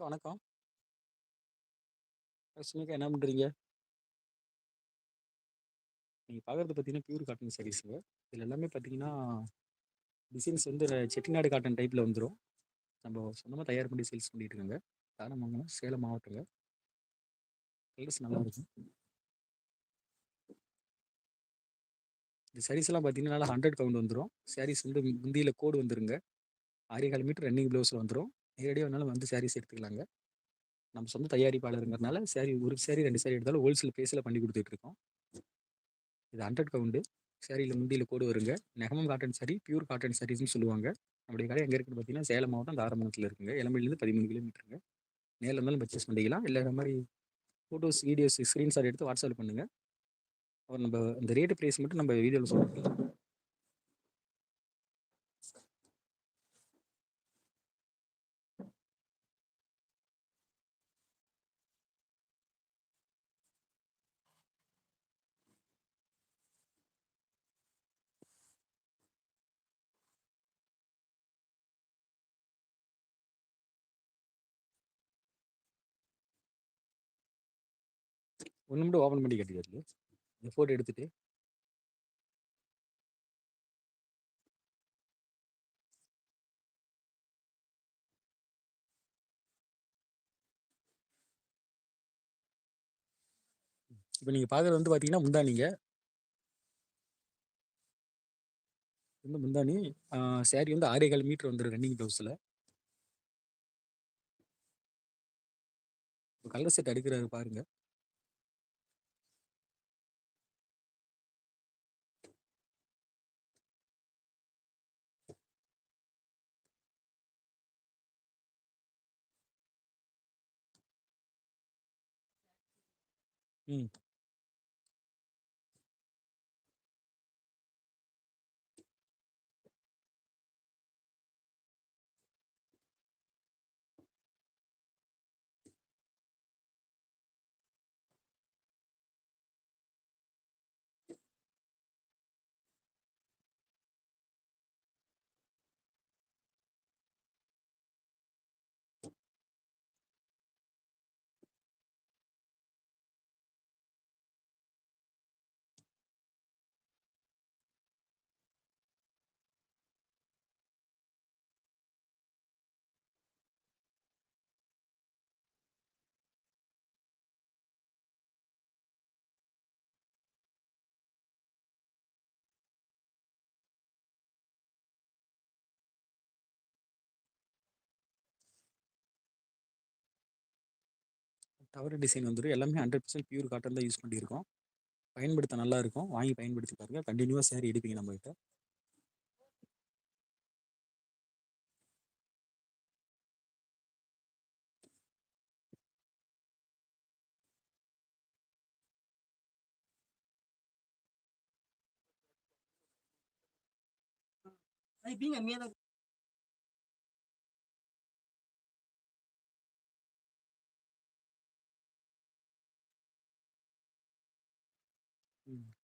வணக்கம். சுமிகா என்ன பண்றீங்க? நீங்க பார்க்குறது பார்த்தீங்கன்னா, பியூர் காட்டன் சாரீஸுங்க. இதுல எல்லாமே பார்த்தீங்கன்னா, டிசைன்ஸ் வந்து செட்டிநாடு காட்டன் டைப்ல வந்துரும். நம்ம சொந்தமா தயார் பண்ணி சேல்ஸ் பண்ணிட்டு இருக்கோங்க. தாராமங்கலம், சேலம் மாவட்டங்க. கலர்ஸ் நல்லா இருக்கும். இந்த சாரீஸ் எல்லாம் பார்த்தீங்கன்னா, நல்லா 100 கவுண்ட் வந்துரும். சாரீஸ் வந்து முந்தியில கோடு வந்துருங்க. 6.25 மீட்டர் ரன்னிங் ப்ளவுஸ்ல வந்துரும். நேரடியாக வேணாலும் வந்து சாரீஸ் எடுத்துக்கலாங்க. நம்ம சொந்த தயாரிப்பாளருங்கிறனால சாரி ஒரு சாரி ரெண்டு சாரி எடுத்தாலும் ஹோல்சேல் பேஸில் பண்ணி கொடுத்துட்ருக்கோம் இது 100 கவுண்டு. சாரியில் முந்தியில் கோடு வருங்க. Negamam cotton sari, pure cotton சாரீஸ்னு சொல்லுவாங்க. நம்முடைய கடை எங்கே இருக்குன்னு பார்த்தீங்கன்னா, சேலம் மாவட்டம் தாராமணத்தில் இருக்குங்க. இளமையிலேருந்து பதிமூணு கிலோமீட்டருங்க. நேரில் இருந்தாலும் பர்ச்சேஸ் பண்ணிக்கலாம். இல்லை இந்த மாதிரி ஃபோட்டோஸ், வீடியோஸ் ஸ்க்ரீன்ஷாட் எடுத்து வாட்ஸ்அப் பண்ணுங்கள் அப்புறம் நம்ம இந்த ரேட்டு ப்ரைஸ் மட்டும் நம்ம வீடியோவில் சொல்லிக்கலாம். ஒன்று மட்டும் ஓப்பன் பண்ணி காட்டிக்காரு. இந்த ஃபோட்டோ எடுத்துட்டு. இப்போ நீங்கள் பார்க்குறது வந்து பார்த்தீங்கன்னா, முந்தானிங்க. வந்து முந்தானி. சேரீ சாரி வந்து 6.25 மீட்டர் வந்துடும் ரன்னிங் ப்ளவுஸில் இப்போ கலர் செட் அடிக்கிறாரு பாருங்கள் Mm. டவரு டிசைன் வந்துடும் எல்லாமே 100% பியூர் காட்டன் தான் யூஸ் பண்ணியிருக்கோம். பயன்படுத்த நல்லா இருக்கும். வாங்கி பயன்படுத்தி பாருங்க. கண்டினியூவாக சேரி எடுப்பீங்க நம்மகிட்ட. Ay, bingan, mira. Mm.